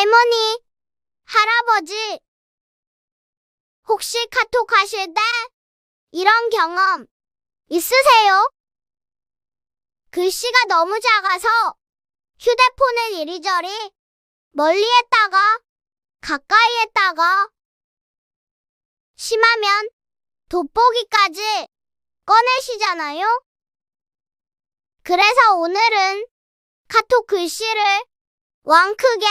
할머니, 할아버지, 혹시 카톡 하실 때 이런 경험 있으세요? 글씨가 너무 작아서 휴대폰을 이리저리 멀리 했다가 가까이 했다가 심하면 돋보기까지 꺼내시잖아요? 그래서 오늘은 카톡 글씨를 왕 크게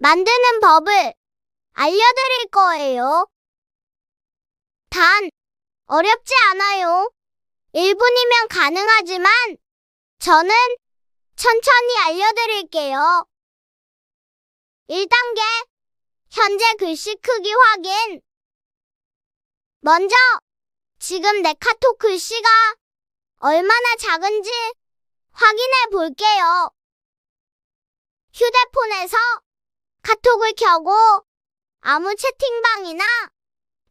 만드는 법을 알려드릴 거예요. 단, 어렵지 않아요. 1분이면 가능하지만, 저는 천천히 알려드릴게요. 1단계, 현재 글씨 크기 확인. 먼저, 지금 내 카톡 글씨가 얼마나 작은지 확인해 볼게요. 휴대폰에서 카톡을 켜고 아무 채팅방이나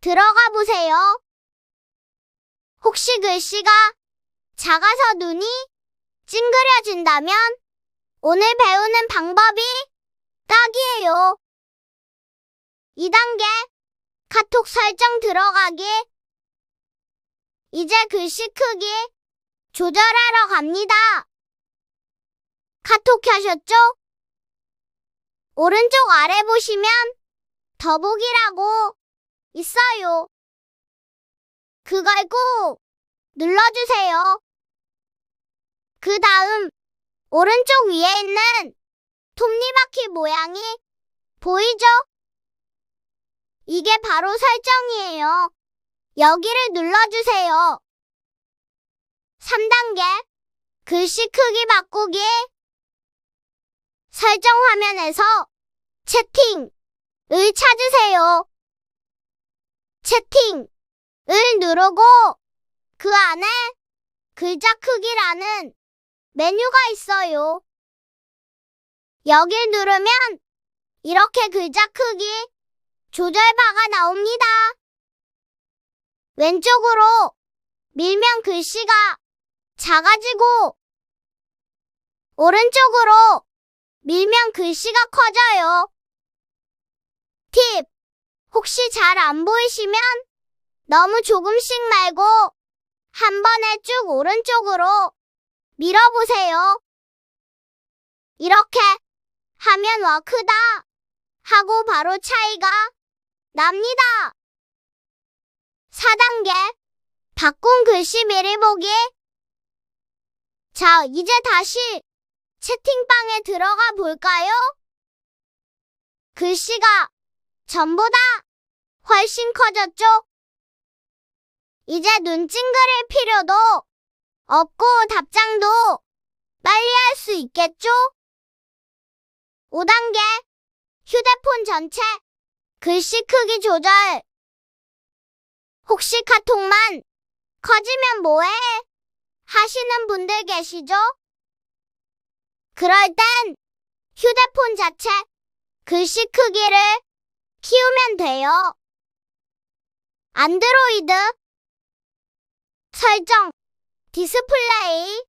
들어가 보세요. 혹시 글씨가 작아서 눈이 찡그려진다면 오늘 배우는 방법이 딱이에요. 2단계 카톡 설정 들어가기 이제 글씨 크기 조절하러 갑니다. 카톡 켜셨죠? 오른쪽 아래 보시면 더보기라고 있어요. 그걸 꼭 눌러주세요. 그 다음 오른쪽 위에 있는 톱니바퀴 모양이 보이죠? 이게 바로 설정이에요. 여기를 눌러주세요. 3단계 글씨 크기 바꾸기 설정 화면에서 채팅을 찾으세요. 채팅을 누르고 그 안에 글자 크기라는 메뉴가 있어요. 여길 누르면 이렇게 글자 크기 조절바가 나옵니다. 왼쪽으로 밀면 글씨가 작아지고 오른쪽으로 밀면 글씨가 커져요. 팁! 혹시 잘 안 보이시면 너무 조금씩 말고 한 번에 쭉 오른쪽으로 밀어보세요. 이렇게 하면 와 크다 하고 바로 차이가 납니다. 4단계 바꾼 글씨 미리 보기 자, 이제 다시 채팅방에 들어가 볼까요? 글씨가 전보다 훨씬 커졌죠? 이제 눈 찡그릴 필요도 없고 답장도 빨리 할 수 있겠죠? 5단계 휴대폰 전체 글씨 크기 조절 혹시 카톡만 커지면 뭐해? 하시는 분들 계시죠? 그럴 땐 휴대폰 자체 글씨 크기를 키우면 돼요. 안드로이드 설정 디스플레이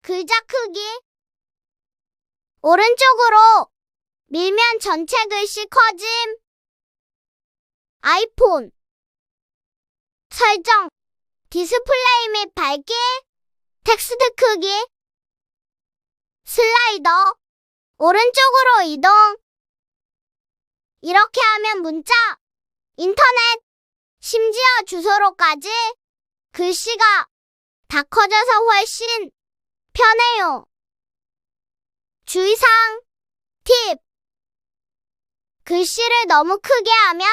글자 크기. 오른쪽으로 밀면 전체 글씨 커짐. 아이폰 설정 디스플레이 및 밝기 텍스트 크기 슬라이더 오른쪽으로 이동 이렇게 하면 문자, 인터넷, 심지어 주소로까지 글씨가 다 커져서 훨씬 편해요. 주의사항, 팁. 글씨를 너무 크게 하면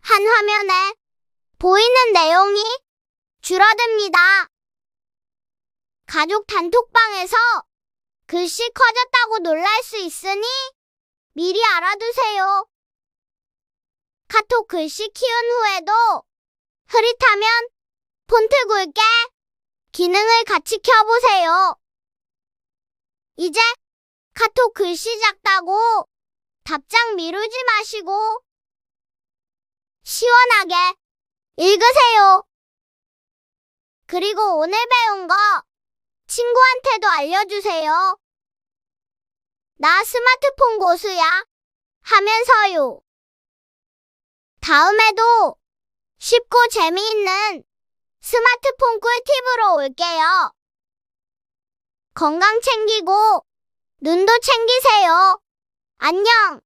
한 화면에 보이는 내용이 줄어듭니다. 가족 단톡방에서 글씨 커졌다고 놀랄 수 있으니 미리 알아두세요. 카톡 글씨 키운 후에도 흐릿하면 폰트 굵게 기능을 같이 켜보세요. 이제 카톡 글씨 작다고 답장 미루지 마시고 시원하게 읽으세요. 그리고 오늘 배운 거 친구한테도 알려주세요. 나 스마트폰 고수야. 하면서요. 다음에도 쉽고 재미있는 스마트폰 꿀팁으로 올게요. 건강 챙기고 눈도 챙기세요. 안녕.